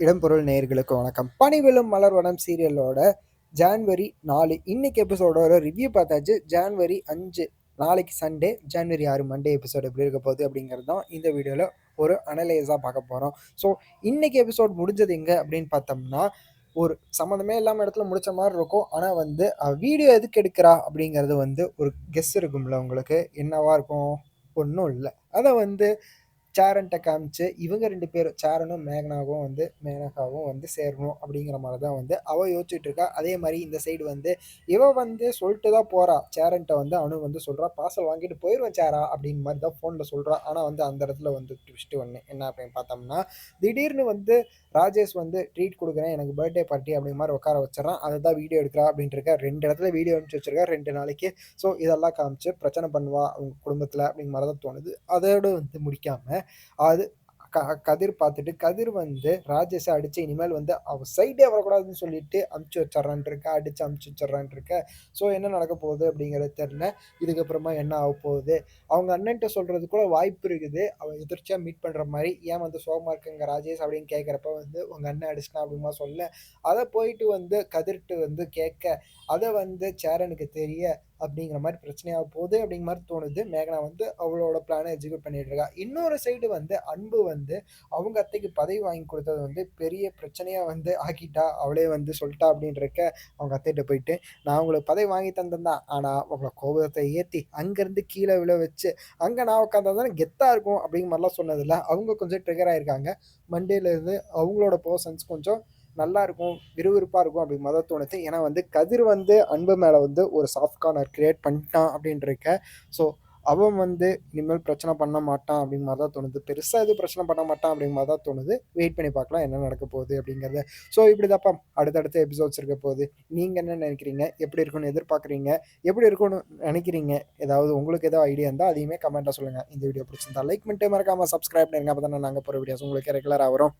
இடம்பொருள் நேயர்களுக்கு வணக்கம். பனிவிலும் மலர் வனம் சீரியலோட ஜான்வரி நாலு. இன்னைக்கு எபிசோடோட ரிவ்யூ பார்த்தாச்சு. ஜான்வரி அஞ்சு. நாளைக்கு சண்டே ஜான்வரி ஆறு மண்டே எபிசோடு எப்படி இருக்க போகுது அப்படிங்கிறது தான் இந்த வீடியோவில் ஒரு அனலைஸாக பார்க்க போகிறோம் ஸோ இன்னைக்கு எபிசோட் முடிஞ்சது எங்கே அப்படின்னு பார்த்தோம்னா ஒரு சம்மந்தமே இல்லாமல் இடத்துல முடிச்ச மாதிரி இருக்கும். ஆனால் வந்து வீடியோ எதுக்கு எடுக்கிறா அப்படிங்கிறது வந்து ஒரு கெஸ் இருக்கும்ல உங்களுக்கு. என்னவா இருக்கும்? ஒன்றும் இல்லை. அதை வந்து சேரன்ட்ட காமிச்சு இவங்க ரெண்டு பேரும் சேரனும் மேகனாவும் வந்து மேனகாவும் வந்து சேரணும் அப்படிங்கிற மாதிரி தான் வந்து அவள் யோசிச்சுட்டு இருக்கா அதே மாதிரி இந்த சைடு வந்து இவ வந்து சொல்லிட்டு தான் போறா. சேரன்ட்ட வந்து அனு வந்து சொல்றா பார்சல் வாங்கிட்டு போயிடுவேன் சேரா அப்படிங்கிற மாதிரி தான் ஃபோனில் சொல்றா. ஆனால் வந்து அந்த இடத்துல வந்து ட்விஸ்ட்டு ஒன்று என்ன அப்படின்னு பார்த்தோம்னா திடீர்னு வந்து ராஜேஷ் வந்து ட்ரீட் கொடுக்குறேன் எனக்கு பர்த்டே பார்ட்டி அப்படிங்கிற மாதிரி உட்கார வச்சிடறான். அதை தான் வீடியோ எடுக்கிறா அப்படின்ட்டு இருக்கா ரெண்டு இடத்துல வீடியோ அனுப்பிச்சு வச்சிருக்கா. ரெண்டு நாளைக்கு. ஸோ இதெல்லாம் காமிச்சு பிரச்சனை பண்ணுவா அவங்க குடும்பத்தில் அப்படிங்கிற மாதிரி தான் தோணுது. அதோடு வந்து முடிக்காமல் அது க கதிர் பார்த்துட்டு கதிர் வந்து ராஜேஷை அடித்து இனிமேல் வந்து அவள் சைடே வரக்கூடாதுன்னு சொல்லிட்டு அமுச்சு வச்சிட்றான் இருக்க அடித்து அமுச்சு வச்சிட்றான் இருக்க ஸோ என்ன நடக்க போகுது அப்படிங்கிறது தெரில இதுக்கப்புறமா என்ன ஆக போகுது? அவங்க அண்ணன்ட்ட சொல்கிறது கூட வாய்ப்பு இருக்குது. அவன் எதிர்ச்சியாக மீட் பண்ணுற மாதிரி ஏன் வந்து சோகமாக இருக்குங்க ராஜேஷ்? அப்படின்னு கேட்குறப்ப வந்து உங்கள் அண்ணன் அடிச்சினா அப்படிமா சொல்ல. அதை போயிட்டு வந்து கதிர்ட்டு வந்து கேட்க அதை வந்து சேரனுக்கு தெரிய அப்படிங்கிற மாதிரி பிரச்சனையாக போகுது அப்படிங்கிற மாதிரி தோணுது. மேகனா வந்து அவளோட பிளானை எக்ஸிக்யூட் பண்ணிட்டு இருக்கா. இன்னொரு சைடு வந்து அன்பு வந்து அவங்க அத்தைக்கு பதவி வாங்கி கொடுத்தது வந்து பெரிய பிரச்சனையாக வந்து ஆக்கிட்டா அவளே வந்து சொல்லிட்டா அப்படின்றக்க அவங்க அத்தைகிட்ட போயிட்டு நான் உங்களுக்கு பதவி வாங்கி தந்தேன் ஆனால் அவங்கள கோபத்தை ஏற்றி அங்கேருந்து கீழே விழ வச்சு அங்கே நான் உட்காந்தா கெத்தாக இருக்கும் அப்படிங்கிற மாதிரிலாம் சொன்னதில்ல அவங்க கொஞ்சம் ட்ரிகர் ஆயிருக்காங்க. மண்டேலேருந்து அவங்களோட பர்சன்ஸ் கொஞ்சம் நல்லா இருக்கும் விறுவிறுப்பாக இருக்கும் அப்படின்னு மாதிரி தோணுது ஏன்னா வந்து கதிர் வந்து அன்பு மேலே வந்து ஒரு சாஃப்ட் கார்னர் கிரியேட் பண்ணிட்டான் அப்படின்றக்க ஸோ அவன் வந்து இனிமேல் பிரச்சனை பண்ண மாட்டான் அப்படிங்கிற மாதிரி தான் தோணுது. பெருசாக எதுவும் பிரச்சனை பண்ண மாட்டான் அப்படிங்கிற மாதிரி தான் தோணுது. வெயிட் பண்ணி பார்க்கலாம் என்ன நடக்க போகுது அப்படிங்கிறத. ஸோ இப்படி தாப்பா அடுத்தடுத்த எபிசோட்ஸ் இருக்க போகுது. நீங்கள் என்ன நினைக்கிறீங்க? எப்படி இருக்கும்னு எதிர்பார்க்குறீங்க? எப்படி இருக்கும்னு நினைக்கிறீங்க? ஏதாவது உங்களுக்கு ஏதாவது ஐடியா இருந்தால் அதையுமே கமெண்ட்டாக சொல்லுங்கள் இந்த வீடியோ பிடிச்சிருந்தா லைக் பண்ணிட்டு மறக்காமல் சப்ஸ்கிரைப் பண்ணுங்க அப்போ தானே நாங்கள் போகிற வீடியோஸ் உங்களுக்கு ரெகுலராக வரும்.